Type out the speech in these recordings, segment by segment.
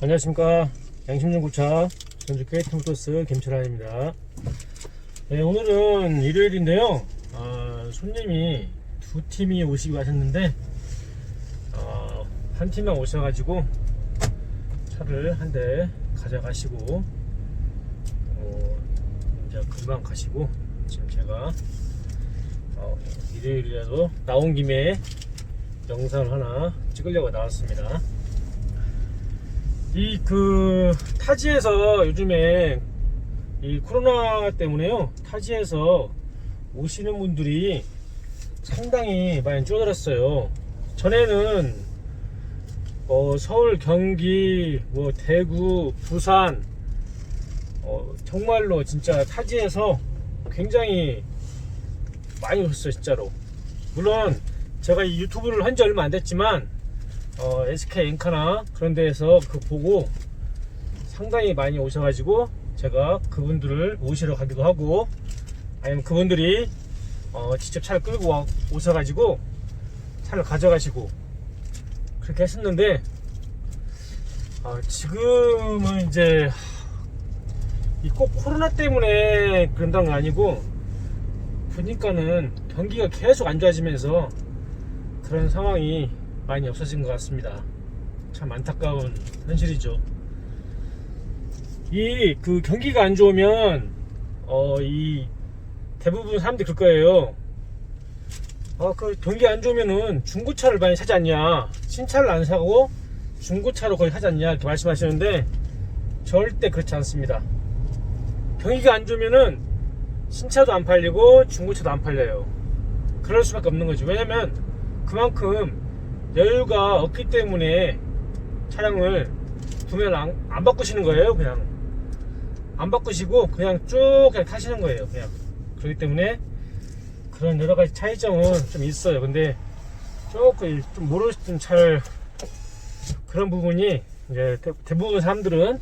안녕하십니까. 양심중고차 전주 케이트모터스 김철환입니다. 네, 오늘은 일요일인데요. 아, 손님이 두 팀이 오시기로 하셨는데 어, 한 팀만 오셔가지고 차를 한 대 가져가시고 어, 이제 금방 가시고 지금 제가 어, 일요일이라도 나온 김에 영상을 하나 찍으려고 나왔습니다 이 그 타지에서 요즘에 이 코로나 때문에요. 타지에서 오시는 분들이 상당히 많이 줄어들었어요. 전에는 어, 서울 경기 뭐 대구 부산 어, 정말로 진짜 타지에서 굉장히 많이 오셨어요 진짜로. 물론 제가 이 유튜브를 한 지 얼마 안 됐지만 어, SK 엔카나 그런 데에서 그 보고 상당히 많이 오셔가지고 제가 그분들을 모시러 가기도 하고 아니면 그분들이 어, 직접 차를 끌고 와- 오셔가지고 차를 가져가시고 그렇게 했었는데 아, 지금은 이제 이꼭 코로나 때문에 그런다는 건 아니고 보니까는 경기가 계속 안 좋아지면서 그런 상황이 많이 없어진 것 같습니다. 참 안타까운 현실이죠. 이 그 경기가 안 좋으면 어 이 대부분 사람들이 그럴 거예요. 어그 경기 안 좋으면은 중고차를 많이 사지 않냐? 신차를 안 사고 중고차로 거의 사지 않냐? 이렇게 말씀하시는데 절대 그렇지 않습니다. 경기가 안 좋으면은 신차도 안 팔리고 중고차도 안 팔려요. 그럴 수밖에 없는 거죠. 왜냐면 그만큼 여유가 없기 때문에 차량을 구매를 안, 안 바꾸시는 거예요. 그냥 안 바꾸시고 그냥 쭉 그냥 타시는 거예요. 그냥 그렇기 때문에 그런 여러 가지 차이점은 좀 있어요. 근데 조금 좀 모르시는 잘 그런 부분이 이제 대, 대부분 사람들은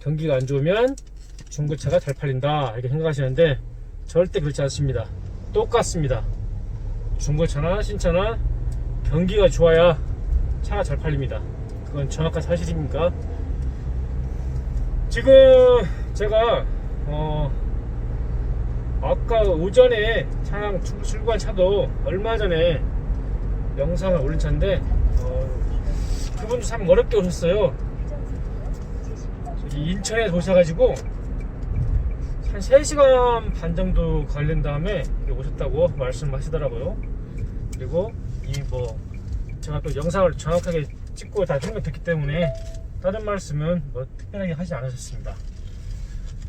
경기가 안 좋으면 중고차가 잘 팔린다 이렇게 생각하시는데 절대 그렇지 않습니다. 똑같습니다. 중고차나 신차나 경기가 좋아야 차가 잘 팔립니다. 그건 정확한 사실입니까? 지금 제가 어 아까 오전에 차량 출- 출고한 차도 얼마 전에 영상을 올린 차인데 어, 그분도 참 어렵게 오셨어요. 저기 인천에서 오셔가지고 한 3시간 반 정도 걸린 다음에 오셨다고 말씀하시더라고요. 그리고 이 뭐 제가 또 영상을 정확하게 찍고 다 설명드렸기 때문에 다른 말씀은 뭐 특별하게 하지 않으셨습니다.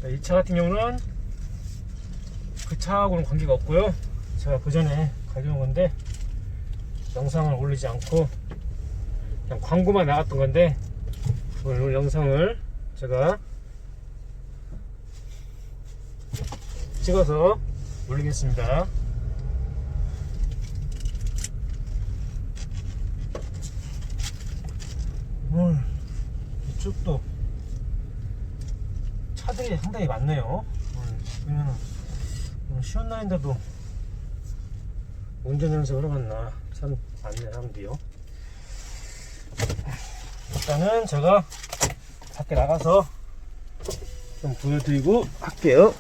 이 차 같은 경우는 그 차하고는 관계가 없고요. 제가 그 전에 가져온 건데 영상을 올리지 않고 그냥 광고만 나갔던 건데 오늘 영상을 제가 찍어서 올리겠습니다. 오늘 이쪽도 차들이 상당히 많네요. 보면은 쉬운 날인데도 운전 연습을 하갔나 참 많네 사람들이요. 일단은 제가 밖에 나가서 좀 보여드리고 할게요.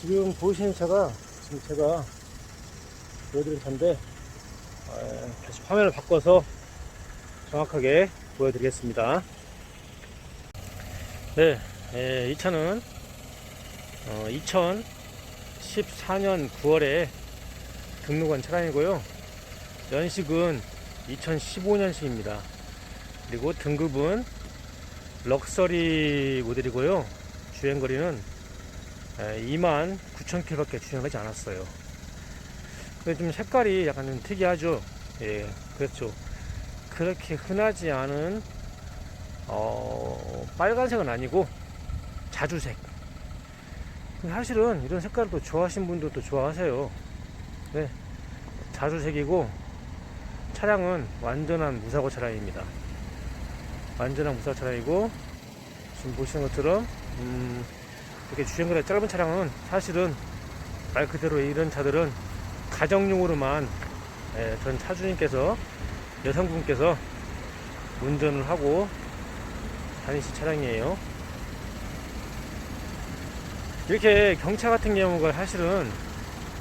지금 보시는 차가 지금 제가 보여드린 차인데 에, 다시 화면을 바꿔서 정확하게 보여드리겠습니다. 네, 에, 이 차는 어, 2014년 9월에 등록한 차량이고요. 연식은 2015년식입니다. 그리고 등급은 럭셔리 모델이고요. 주행거리는 2만 9천 킬로밖에 주행하지 않았어요. 근데 좀 색깔이 약간 좀 특이하죠. 예, 그렇죠. 그렇게 흔하지 않은 어, 빨간색은 아니고 자주색. 사실은 이런 색깔도 좋아하시는 분들도 좋아하세요. 네, 자주색이고 차량은 완전한 무사고 차량입니다. 완전한 무사고 차량이고 지금 보시는 것처럼 음, 이렇게 주행거리가 짧은 차량은 사실은 말 그대로 이런 차들은 가정용으로만 예, 전 차주님께서 여성분께서 운전을 하고 다니실 차량이에요. 이렇게 경차 같은 경우가 사실은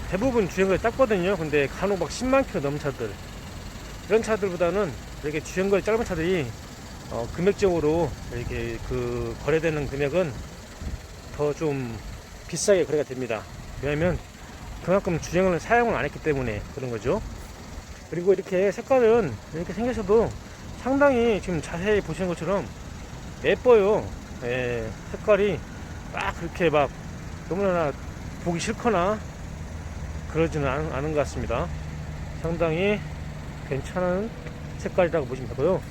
대부분 주행거리 짧거든요. 근데 간혹 막 10만 킬로 넘은 차들 이런 차들보다는 이렇게 주행거리 짧은 차들이 어, 금액적으로 이렇게 그 거래되는 금액은 더 좀 비싸게 거래가 됩니다. 왜냐면 그만큼 주행을 사용을 안 했기 때문에 그런 거죠. 그리고 이렇게 색깔은 이렇게 생겨서도 상당히 지금 자세히 보시는 것처럼 예뻐요. 예, 색깔이 막 그렇게 막 너무나 보기 싫거나 그러지는 않, 않은 것 같습니다. 상당히 괜찮은 색깔이라고 보시면 되고요.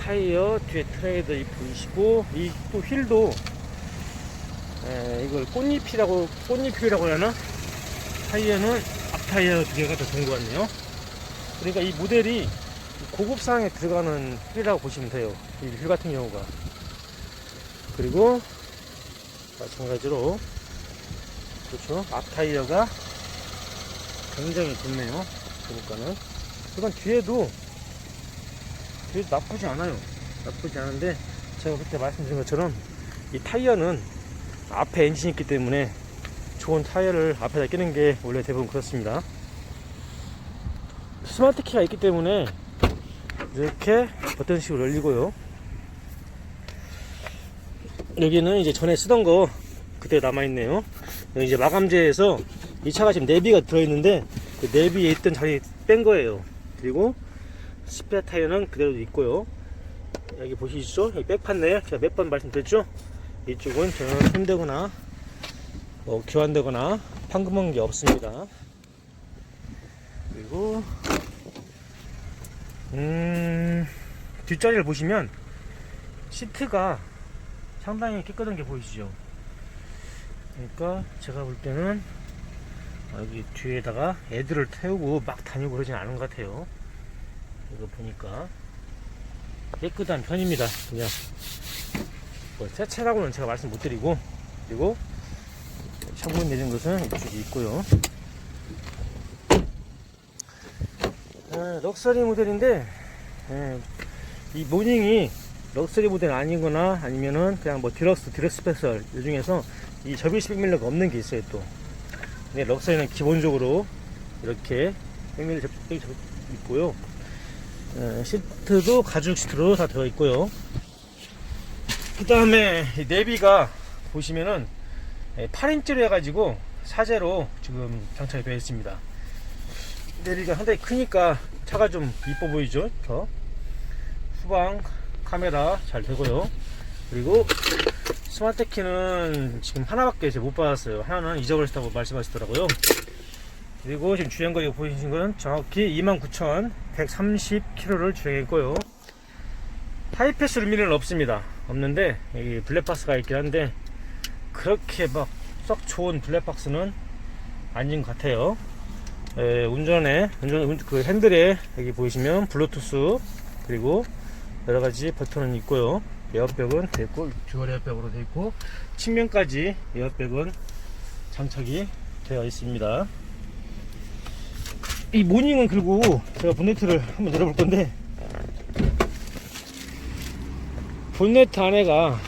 타이어 뒤에 트레이드 보이시고 이 또 휠도 에, 이걸 꽃잎이라고 꽃잎이라고 하나 타이어는 앞 타이어 두 개가 더 좋은 것 같네요. 그러니까 이 모델이 고급 상에 들어가는 휠이라고 보시면 돼요. 이 휠 같은 경우가 그리고 마찬가지로 그렇죠 앞 타이어가 굉장히 좋네요. 보니까는 이건 뒤에도 뒤에도 나쁘지 않아요. 나쁘지 않은데 제가 그때 말씀드린 것처럼 이 타이어는 앞에 엔진이 있기 때문에 좋은 타이어를 앞에다 끼는 게 원래 대부분 그렇습니다. 스마트 키가 있기 때문에 이렇게 버튼 식으로 열리고요. 여기는 이제 전에 쓰던 거 그때 남아있네요. 이제 마감재에서 이 차가 지금 내비가 들어있는데 그 내비에 있던 자리 뺀 거예요. 그리고 스페어 타이어는 그대로 있고요. 여기 보시죠? 여기 백판네요. 제가 몇 번 말씀드렸죠? 이쪽은 저는 손대거나 뭐 교환되거나 판금한 게 없습니다. 그리고 음 뒷자리를 보시면 시트가 상당히 깨끗한 게 보이시죠? 그러니까 제가 볼 때는 여기 뒤에다가 애들을 태우고 막 다니고 그러진 않은 것 같아요. 이거 보니까 깨끗한 편입니다. 그냥 뭐 새 차라고는 제가 말씀 못 드리고 그리고 창문 내린 것은 이쪽에 있고요. 아, 럭셔리 모델인데 예, 이 모닝이 럭셔리 모델 아니거나 아니면은 그냥 뭐 디럭스 디럭스 스페셜 이 중에서 이 접이 11mm가 없는 게 있어요 또. 근데 럭셔리는 기본적으로 이렇게 100mm 접이 있고요. 예, 시트도 가죽 시트로 다 되어 있고요. 그 다음에 내비가 보시면은 8인치로 해가지고 사제로 지금 장착이 되어 있습니다. 내비가 상당히 크니까 차가 좀 이뻐 보이죠? 더 후방 카메라 잘 되고요. 그리고 스마트 키는 지금 하나밖에 제가 못 받았어요. 하나는 잊어버렸다고 말씀하시더라고요. 그리고 지금 주행 거리 보이신 건 정확히 29,130km를 주행했고요. 하이패스 루미는 없습니다. 없는데 여기 블랙박스가 있긴 한데 그렇게 막 썩 좋은 블랙박스는 아닌 것 같아요. 에, 운전에 운전 운- 그 핸들에 여기 보이시면 블루투스 그리고 여러 가지 버튼은 있고요. 에어백은 돼 있고 듀얼 에어백으로 되어 있고 측면까지 에어백은 장착이 되어 있습니다. 이 모닝은 그리고 제가 본네트를 한번 열어볼 건데 본네트 안에가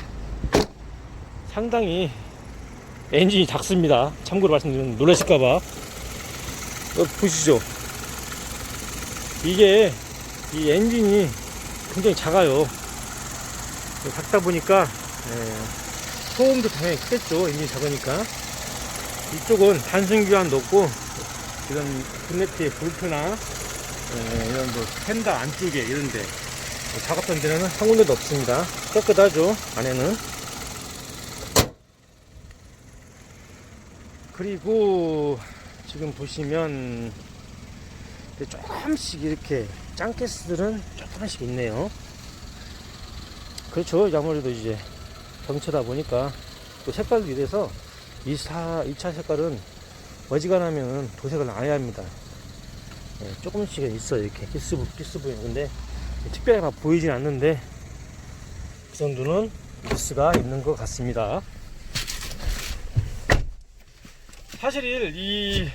상당히 엔진이 작습니다. 참고로 말씀드리면 놀라실까봐. 어, 보시죠. 이게 이 엔진이 굉장히 작아요. 작다 보니까 예, 소음도 당연히 크겠죠. 엔진이 작으니까. 이쪽은 단순 교환도 없고 이런 본네트의 볼트나 예, 이런 뭐 펜더 안쪽에 이런데 작업한 데는 한 군데도 없습니다. 깨끗하죠. 안에는. 그리고 지금 보시면 조금씩 이렇게 짱캐스들은 조금씩 있네요. 그렇죠. 아무래도 이제 경차다 보니까 또 색깔도 이래서 이 사, 이차 색깔은 어지간하면 도색을 안 해야 합니다. 예, 조금씩은 있어요. 이렇게 키스, 키스 보이는. 근데 특별히 막 보이진 않는데 그 정도는 키스가 있는 것 같습니다. 사실 이,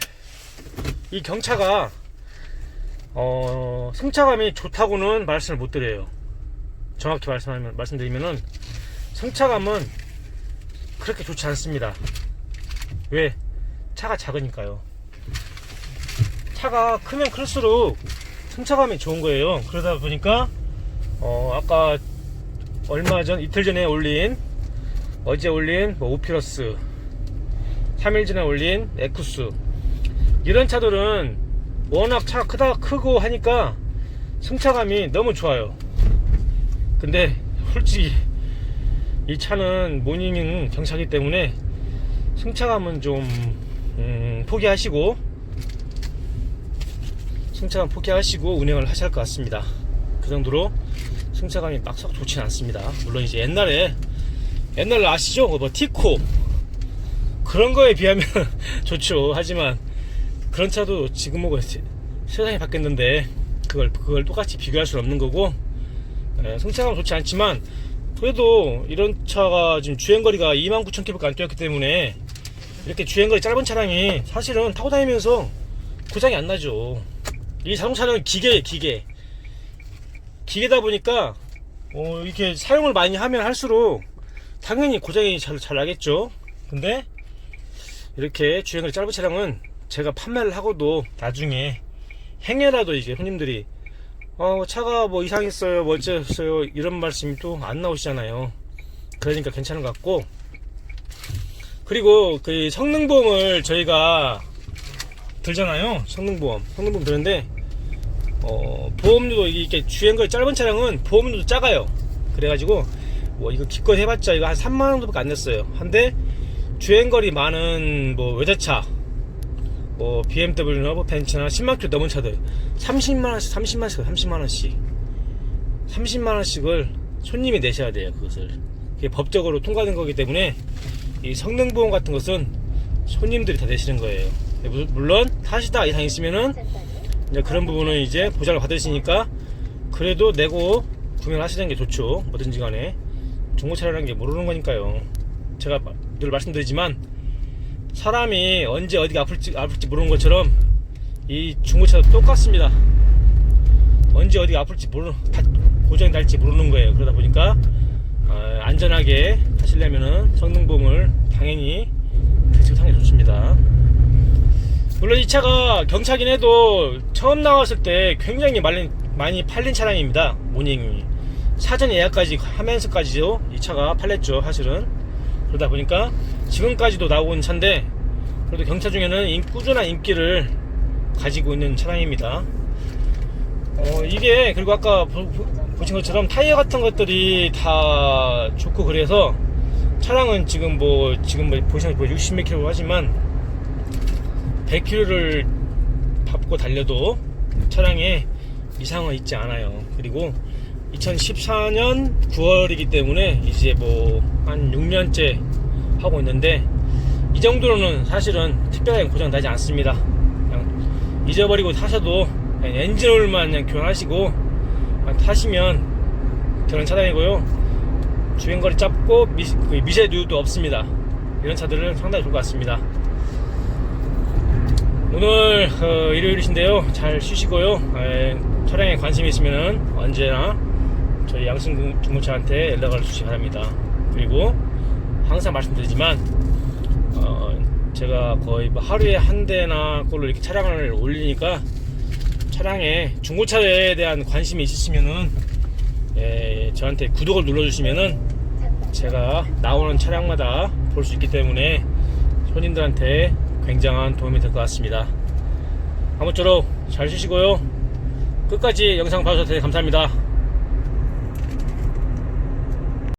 이 경차가 어, 승차감이 좋다고는 말씀을 못 드려요. 정확히 말씀하면, 말씀드리면은 승차감은 그렇게 좋지 않습니다. 왜? 차가 작으니까요. 차가 크면 클수록 승차감이 좋은 거예요. 그러다 보니까 어, 아까 얼마 전 이틀 전에 올린 어제 올린 뭐 오피러스 3일 전에 올린 에쿠스 이런 차들은 워낙 차가 크다 크고 하니까 승차감이 너무 좋아요. 근데 솔직히 이 차는 모닝 경차기 때문에 승차감은 좀 음, 포기하시고 승차감 포기하시고 운행을 하셔야 할 것 같습니다. 그 정도로 승차감이 막썩 좋진 않습니다. 물론 이제 옛날에 옛날 아시죠? 뭐 티코 그런 거에 비하면 좋죠. 하지만 그런 차도 지금 뭐 세상이 바뀌었는데 그걸 그걸 똑같이 비교할 수는 없는 거고 예, 승차감 좋지 않지만 그래도 이런 차가 지금 주행거리가 29,000km밖에 안 뛰었기 때문에 이렇게 주행거리 짧은 차량이 사실은 타고 다니면서 고장이 안 나죠. 이 자동차는 기계 기계 기계다 보니까 어, 이렇게 사용을 많이 하면 할수록 당연히 고장이 잘, 잘 나겠죠. 근데 이렇게 주행거리 짧은 차량은 제가 판매를 하고도 나중에 행여라도 이제 손님들이 어, 차가 뭐 이상했어요, 뭐 어쩌셨어요, 이런 말씀이 또 안 나오시잖아요. 그러니까 괜찮은 것 같고. 그리고 그 성능보험을 저희가 들잖아요. 성능보험. 성능보험 드는데, 어, 보험료도 이게 주행거리 짧은 차량은 보험료도 작아요. 그래가지고, 뭐 이거 기껏 해봤자 이거 한 3만 원 정도밖에 안 냈어요. 한데, 주행거리 많은 뭐 외제차, 뭐 BMW나 뭐 벤츠나 10만 킬로 넘은 차들 30만 원씩 30만 원씩 30만 원씩 30만 원씩을 손님이 내셔야 돼요 그것을 그게 법적으로 통과된 거기 때문에 이 성능 보험 같은 것은 손님들이 다 내시는 거예요 물- 물론 타시다 이상 있으면은 이제 그런 부분은 이제 보장을 받으시니까 그래도 내고 구매를 하시는 게 좋죠 뭐든지 간에 중고차라는 게 모르는 거니까요 제가 늘 말씀드리지만 사람이 언제 어디가 아플지, 아플지 모르는 것처럼 이 중고차도 똑같습니다. 언제 어디가 아플지 모르는, 다 고장이 날지 모르는 거예요. 그러다 보니까, 어, 안전하게 하시려면은 성능보험을 당연히 드시고 게 좋습니다. 물론 이 차가 경차긴 해도 처음 나왔을 때 굉장히 많이, 많이 팔린 차량입니다. 모닝이. 사전 예약까지 하면서까지도 이 차가 팔렸죠, 사실은. 그러다 보니까 지금까지도 있는 차인데 그래도 경차 중에는 인- 꾸준한 인기를 가지고 있는 차량입니다. 어, 이게 그리고 아까 보, 신 것처럼 타이어 같은 것들이 다 좋고 그래서 차량은 지금 뭐 지금 뭐 보시는 뭐 60몇 킬로 하지만 100킬로를 밟고 달려도 차량에 이상은 있지 않아요. 그리고 2014년 9월이기 때문에 이제 뭐 한 6년째 하고 있는데 이 정도로는 사실은 특별하게 고장 나지 않습니다. 그냥 잊어버리고 타셔도 그냥 엔진오일만 그냥 교환하시고 그냥 타시면 그런 차량이고요. 주행거리 짧고 미, 그 미세누유도 없습니다. 이런 차들은 상당히 좋을 것 같습니다. 오늘 어, 일요일이신데요. 잘 쉬시고요. 에, 차량에 관심 있으면 언제나 저희 양승 중고차한테 연락을 주시기 바랍니다. 그리고 항상 말씀드리지만 어, 제가 거의 뭐 하루에 한 대나 꼴로 이렇게 차량을 올리니까 차량에 중고차에 대한 관심이 있으시면은 예, 저한테 구독을 눌러주시면은 제가 나오는 차량마다 볼 수 있기 때문에 손님들한테 굉장한 도움이 될 것 같습니다. 아무쪼록 잘 쉬시고요. 끝까지 영상 봐주셔서 감사합니다.